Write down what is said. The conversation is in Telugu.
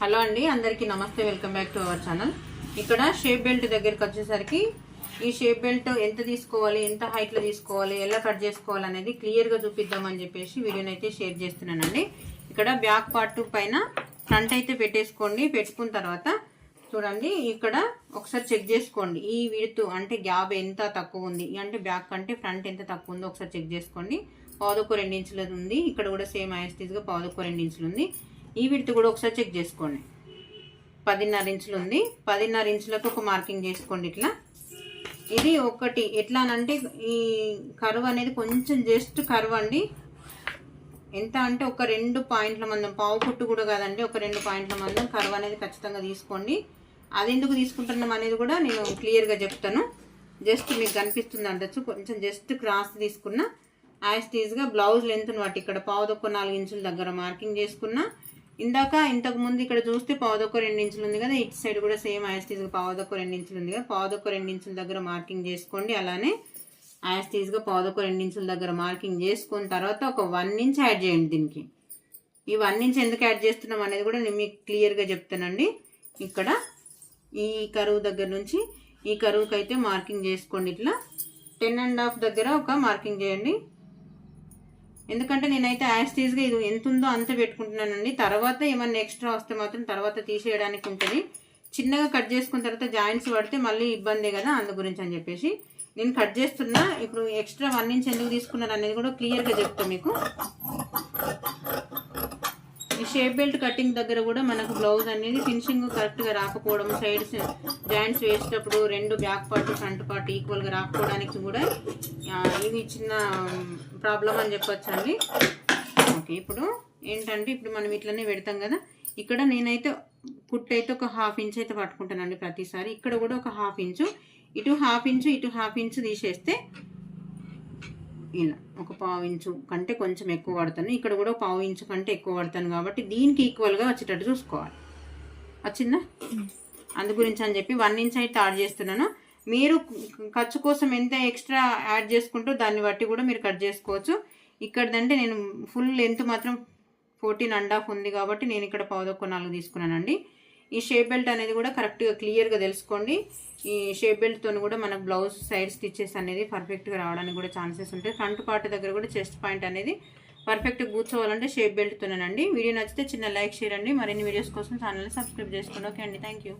హలో అండి అందరికీ నమస్తే welcome back to our channel. ఇక్కడ షేప్ బెల్ట్ దగ్గరికి వచ్చేసరికి ఈ షేప్ బెల్ట్ ఎంత తీసుకోవాలి ఎంత హైట్లో తీసుకోవాలి ఎలా కట్ చేసుకోవాలి అనేది క్లియర్గా చూపిద్దామని చెప్పేసి వీడియోని అయితే షేర్ చేస్తున్నానండి. ఇక్కడ బ్యాక్ పార్ట్ పైన ఫ్రంట్ అయితే పెట్టేసుకోండి పెట్టుకున్న తర్వాత చూడండి ఇక్కడ ఒకసారి చెక్ చేసుకోండి. ఈ విడుతు అంటే గ్యాప్ ఎంత తక్కువ ఉంది అంటే బ్యాక్ కంటే ఫ్రంట్ ఎంత తక్కువ ఉందో ఒకసారి చెక్ చేసుకోండి. పాదొక రెండు ఇంచులది ఉంది ఇక్కడ కూడా సేమ్ ఐస్టీస్గా పావుదొక్క రెండు ఇంచులు ఉంది. ఈ విడుతు కూడా ఒకసారి చెక్ చేసుకోండి. పదిన్నర ఇంచులు ఉంది. పదిన్నర ఇంచులకు ఒక మార్కింగ్ చేసుకోండి ఇట్లా. ఇది ఒకటి. ఎట్లా అంటే ఈ కరువు అనేది కొంచెం జస్ట్ కరువు అండి. ఎంత అంటే ఒక రెండు పాయింట్ల మందం. పావు పుట్టు కూడా కాదండి. ఒక రెండు పాయింట్ల మందం కరువు అనేది ఖచ్చితంగా తీసుకోండి. అది ఎందుకు తీసుకుంటున్నాం అనేది కూడా నేను క్లియర్గా చెప్తాను. జస్ట్ మీకు కనిపిస్తుంది అంటచ్చు. కొంచెం జస్ట్ క్రాస్ తీసుకున్న. యాస్టీజ్గా బ్లౌజ్ లెంత్ను బట్టి ఇక్కడ పావుదొక్క నాలుగు ఇంచుల దగ్గర మార్కింగ్ చేసుకున్నా. ఇందాక ఇంతకు ముందు ఇక్కడ చూస్తే పావుదొక్క రెండు ఇంచులు ఉంది కదా ఇటు సైడ్ కూడా సేమ్ యాస్టీజ్గా పావుదొక్క రెండు ఇంచులు ఉంది కదా. పావుదొక్క రెండు ఇంచుల దగ్గర మార్కింగ్ చేసుకోండి అలానే యాస్టీజ్గా పావుదొక్క రెండు ఇంచుల దగ్గర మార్కింగ్ చేసుకున్న తర్వాత ఒక వన్ ఇంచ్ యాడ్ చేయండి దీనికి. ఈ వన్ ఇంచ్ ఎందుకు యాడ్ చేస్తున్నాం అనేది కూడా నేను మీకు క్లియర్గా చెప్తానండి. ఇక్కడ ఈ కరువు దగ్గర నుంచి ఈ కరువుకి అయితే మార్కింగ్ చేసుకోండి ఇట్లా. టెన్ అండ్ హాఫ్ దగ్గర ఒక మార్కింగ్ చేయండి. ఎందుకంటే నేనైతే యాస్టీజ్గా ఇది ఎంత ఉందో అంత పెట్టుకుంటున్నానండి. తర్వాత ఏమన్నా ఎక్స్ట్రా వస్తే మాత్రం తర్వాత తీసేయడానికి ఉంటుంది. చిన్నగా కట్ చేసుకున్న తర్వాత జాయింట్స్ పడితే మళ్ళీ ఇబ్బందే కదా అందు గురించి అని చెప్పేసి. నేను కట్ చేస్తున్నా. ఇప్పుడు ఎక్స్ట్రా వన్ ఇంచ్ ఎందుకు తీసుకున్నారు అనేది కూడా క్లియర్గా చెప్తాను మీకు. షేప్ బెల్ట్ కటింగ్ దగ్గర కూడా మనకు బ్లౌజ్ అనేది ఫినిషింగ్ కరెక్ట్గా రాకపోవడం సైడ్స్ జాయింట్స్ వేసేటప్పుడు రెండు బ్యాక్ పార్ట్ ఫ్రంట్ పార్ట్ ఈక్వల్గా రాకపోవడానికి కూడా ఇది చిన్న ప్రాబ్లం అని చెప్పొచ్చు అండి ఓకే ఇప్పుడు ఏంటంటే ఇప్పుడు మనం ఇట్లనే పెడతాం కదా. ఇక్కడ నేనైతే కుట్ అయితే ఒక హాఫ్ ఇంచ్ అయితే పట్టుకుంటానండి ప్రతిసారి. ఇక్కడ కూడా ఒక హాఫ్ ఇంచు. ఇటు హాఫ్ ఇంచు ఇటు హాఫ్ ఇంచు తీసేస్తే ఇలా ఒక పావు ఇంచు కంటే కొంచెం ఎక్కువ పడతాను ఇక్కడ కూడా పావు ఇంచు కంటే ఎక్కువ పడతాను కాబట్టి దీనికి ఈక్వల్గా వచ్చేటట్టు చూసుకోవాలి. వచ్చిందా? అందు గురించి అని చెప్పి వన్ ఇంచ్ అయితే యాడ్ చేస్తున్నాను. మీరు ఖర్చు కోసం ఎంత ఎక్స్ట్రా యాడ్ చేసుకుంటూ దాన్ని బట్టి కూడా మీరు కట్ చేసుకోవచ్చు. ఇక్కడదంటే నేను ఫుల్ లెంత్ మాత్రం ఫోర్టీన్ అండ్ హాఫ్ ఉంది కాబట్టి నేను ఇక్కడ పావుదొక్క నాలుగు తీసుకున్నానండి. ఈ షేప్ బెల్ట్ అనేది కూడా కరెక్ట్గా క్లియర్గా తెలుసుకోండి. ఈ షేప్ బెల్ట్తో కూడా మనకు బ్లౌజ్ సైడ్ స్టిచెస్ అనేది పర్ఫెక్ట్గా రావడానికి కూడా ఛాన్సెస్ ఉంటాయి. ఫ్రంట్ పార్ట్ దగ్గర కూడా చెస్ట్ పాయింట్ అనేది పర్ఫెక్ట్గా కూర్చోవాలంటే షేప్ బెల్ట్తోనేనండి వీడియో నచ్చితే చిన్న లైక్ షేర్ అండి. మరిన్ని వీడియోస్ కోసం ఛానల్ని సబ్స్క్రైబ్ చేసుకోండి. ఓకే అండి. Thank you